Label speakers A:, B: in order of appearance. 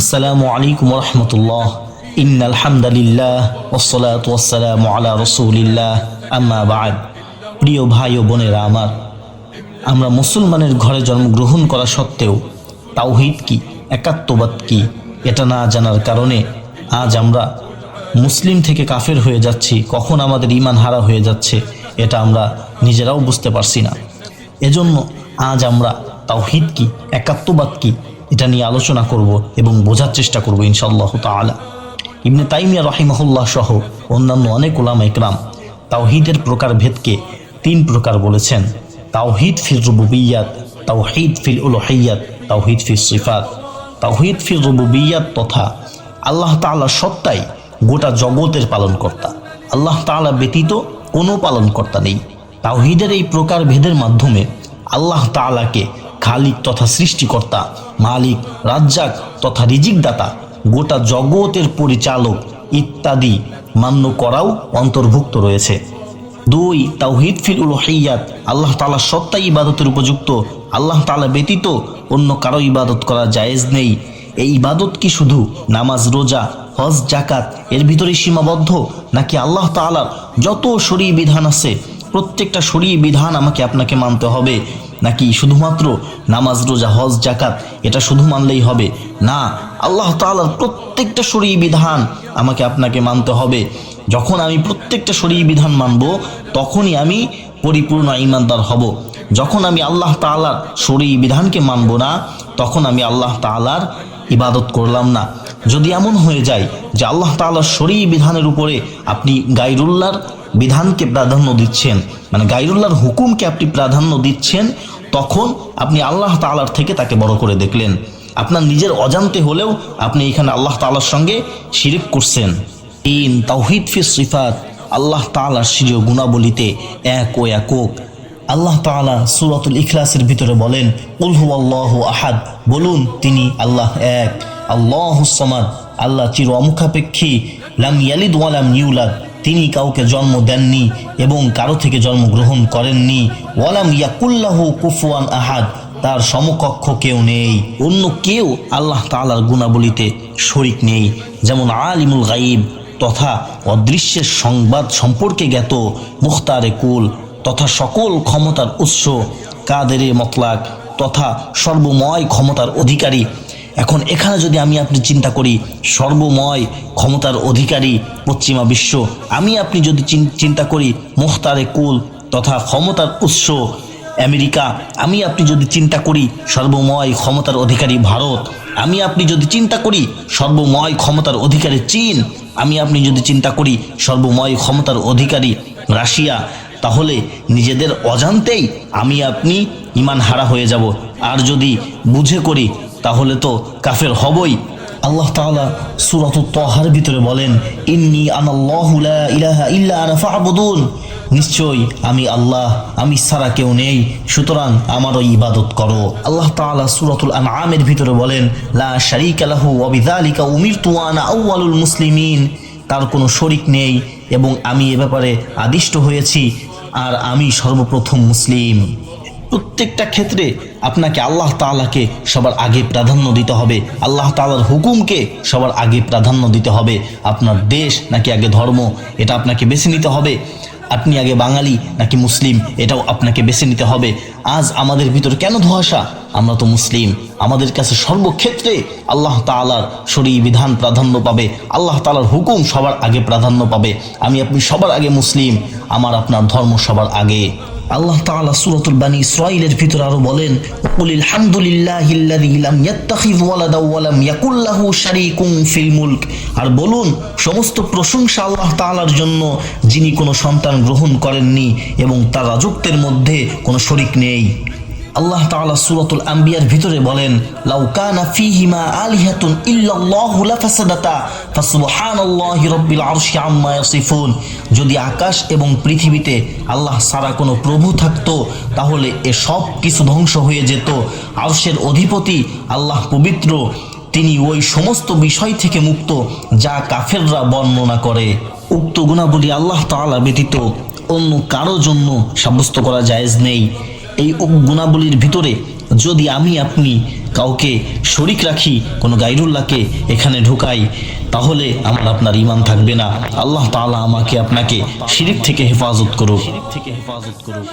A: আসসালামু আলাইকুম রহমতুল্লাহ ইন আলহামদুলিল্লাহ ওসলাত ওসালাম আলা রসুলিল্লাহ। আম্মা বাদ। প্রিয় ভাই ও বোনেরা আমার, আমরা মুসলমানের ঘরে জন্মগ্রহণ করা সত্ত্বেও তাওহিদ কি, একাত্মবাদ কি, এটা না জানার কারণে আজ আমরা মুসলিম থেকে কাফের হয়ে যাচ্ছি, কখন আমাদের ইমান হারা হয়ে যাচ্ছে, এটা আমরা নিজেরাও বুঝতে পারছি না। এজন্য আজ আমরা তাওহিদ কি, একাত্মবাদ কি এটা নিয়ে আলোচনা করব এবং বোঝার চেষ্টা করব ইনশাআল্লাহ তাআলা। ইবনে তাইমিয়া রহিমাহুল্লাহ সহ অন্যান্য অনেক ওলামা ইকরাম তাওহিদের প্রকারভেদকে তিন প্রকার বলেছেন। তাওহিদ ফির রুবুবিয়াত, তাওহিদ ফিল উলুহিয়াত, তাওহিদ ফির সিফাত। তাওহিদ ফির রুবুবিয়াত তথা আল্লাহ তাআলা সত্তাই গোটা জগতের পালনকর্তা। আল্লাহ তাআলা ব্যতীত কোনো পালনকর্তা নেই। তাওহিদের এই প্রকার ভেদের মাধ্যমে আল্লাহ তাআলাকে খালিক তথা সৃষ্টিকর্তা, মালিক, রাজ্জাক তথা রিজিকদাতা, গোটা জগতের পরিচালক ইত্যাদি মান্য করাও অন্তর্ভুক্ত রয়েছে। দুই, তাওহিদ ফিল উলহিয়াত, আল্লাহ তাআলা সত্তাই ইবাদতের উপযুক্ত, আল্লাহ তাআলা ব্যতীত অন্য কারও ইবাদত করা জায়েজ নেই। এই ইবাদত কি শুধু নামাজ, রোজা, হজ জাকাত এর ভিতরে সীমাবদ্ধ, নাকি আল্লাহ তাআলার যত শরী বিধান আছে, প্রত্যেকটা শরী বিধান আমাকে আপনাকে মানতে হবে? নাকি শুধুমাত্র নামাজ, রোজা, হজ জাকাত এটা শুধু মানলেই হবে? না, আল্লাহ তাআলার প্রত্যেকটা শরী বিধান আমাকে আপনাকে মানতে হবে। যখন আমি প্রত্যেকটা শরী বিধান মানব, তখনই আমি পরিপূর্ণ ইমানদার হব। যখন আমি আল্লাহ তালার শরী বিধানকে মানব না, তখন আমি আল্লাহ তাআলার ইবাদত করলাম না। যদি এমন হয়ে যায় যে আল্লাহ তাআলার শরী বিধানের উপরে আপনি গাইরুল্লাহর বিধানকে প্রাধান্য দিচ্ছেন মানে গাইরুল্লাহর হুকুমকে আপনি প্রাধান্য দিচ্ছেন, তখন আপনি আল্লাহ তাআলার থেকে তাকে বড় করে দেখলেন। আপনার নিজের অজান্তে হলেও আপনি এখানে আল্লাহ তাআলার সঙ্গে শিরিক করছেন। তিন, তাওহিদ ফি সিফাত। আল্লাহ তাআলার সিরিয় গুণাবলিতে এক ও একক আল্লাহ তাআলা সূরাতুল ইখলাসের ভিতরে বলেন, কুল হুয়াল্লাহু আহাদ। বলুন, তিনি আল্লাহ এক। আল্লাহ সামাদ। আল্লাহ চির অমুখাপেক্ষী। লাম ইয়ালিদ ওয়া লাম ইউলাদ। তিনি কাউকে জন্ম দেননি এবং কারও থেকে জন্মগ্রহণ করেননি। ওয়ালাম ইয়াকুল্লাহু কুফুয়ান আহাদ। তার সমকক্ষ কেউ নেই। অন্য কেউ আল্লাহ তাআলার গুণাবলিতে শরিক নেই। যেমন আলিমুল গাইব তথা অদৃশ্যের সংবাদ সম্পর্কে জ্ঞাত মুখতারে কুল তথা সকল ক্ষমতার উৎস কাদের মতলাক তথা সর্বময় ক্ষমতার অধিকারী। এখন এখানে যদি আমি আপনি চিন্তা করি, সর্বময় ক্ষমতার অধিকারী পশ্চিমা বিশ্ব, আমি আপনি যদি চিন্তা করি মুখতারে কুল তথা ক্ষমতার উৎস আমেরিকা, আমি আপনি যদি চিন্তা করি সর্বময় ক্ষমতার অধিকারী ভারত, আমি আপনি যদি চিন্তা করি সর্বময় ক্ষমতার অধিকারী চীন, আমি আপনি যদি চিন্তা করি সর্বময় ক্ষমতার অধিকারী রাশিয়া তাহলে নিজেদের অজান্তেই আমি আপনি ইমান হারা হয়ে যাব। আর যদি বুঝে করি, তাহলে তো কাফের হবই। আল্লাহ তাআলা সূরাত তহার ভিতরে বলেন, ইন্নি আনাল্লাহু লা ইলাহা ইল্লা আনা ফা'বুদুন। নিশ্চয়ই আমি আল্লাহ, আমি ছাড়া কেউ নেই, সুতরাং আমারও ইবাদত করো। আল্লাহ তাআলা সূরাতুল আনআমের ভিতরে বলেন, লা শারীকা লাহু ওয়া বিযালিকা উমিরতু আনা আউয়ালুল মুসলিমিন। তার কোনো শরিক নেই এবং আমি এ ব্যাপারে আদিষ্ট হয়েছি আর আমি সর্বপ্রথম মুসলিম। প্রত্যেকটা ক্ষেত্রে আপনাকে আল্লাহ তালাকে সবার আগে প্রাধান্য দিতে হবে। আল্লাহ তালার হুকুমকে সবার আগে প্রাধান্য দিতে হবে। আপনার দেশ নাকি আগে ধর্ম, এটা আপনাকে বেছে নিতে হবে। আপনি আগে বাঙালি নাকি মুসলিম? এটাও আপনাকে বেছে নিতে হবে। আজ আমাদের ভিতর কেন ধোয়াশা? আমরা তো মুসলিম। আমাদের কাছে সর্বক্ষেত্রে আল্লাহ তালার শরীর বিধান প্রাধান্য পাবে। আল্লাহ তালার হুকুম সবার আগে প্রাধান্য পাবে। আমি আপনি সবার আগে মুসলিম। আমার আপনার ধর্ম সবার আগে। আল্লাহ তাআলা সূরাতুল বানি ইসরাঈলের ভিতর আরও বলেন কুলিল হামদুলিল্লাহিল্লাযী লাম ইয়াত্তাখিয ওয়ালাদা ওয়া লাম ইয়াকুল লাহু শারীকুন ফিল মুলক। আর বলুন, সমস্ত প্রশংসা আল্লাহ তাআলার জন্য যিনি কোনো সন্তান গ্রহণ করেননি এবং তার রাজত্বের মধ্যে কোনো শরিক নেই। আল্লাহ তাআলা সূরাতুল আম্বিয়ার ভিতরে বলেন, লাউ কানা ফীহিমা আলিহাতুন ইল্লাল্লাহু লাফাসাদাতা, ফাসুবহানাল্লাহি রাব্বিল আরশি আম্মা ইয়াসিফুন। যদি আকাশ এবং পৃথিবীতে আল্লাহ ছাড়া কোনো প্রভু থাকতো, তাহলে এ সব কিছু ধ্বংস হয়ে যেত। আরশের অধিপতি আল্লাহ পবিত্র, তিনি ওই সমস্ত বিষয় থেকে মুক্ত, যা কাফেররা বর্ণনা করে। উক্ত গুণাবলী আল্লাহ তাআলা ব্যতীত অন্য কারও জন্য সাব্যস্ত করা জায়েজ নেই। এই গুণাবলীর ভিতরে যদি আমি, আপনি কাউকে শরিক রাখি, কোনো গাইরুল্লাহকে এখানে ঢুকাই, তাহলে আমার আপনার ইমান থাকবে না। আল্লাহ তালা আমাকে আপনাকে শিরিক থেকে হেফাজত করুক থেকে হেফাজত করুক।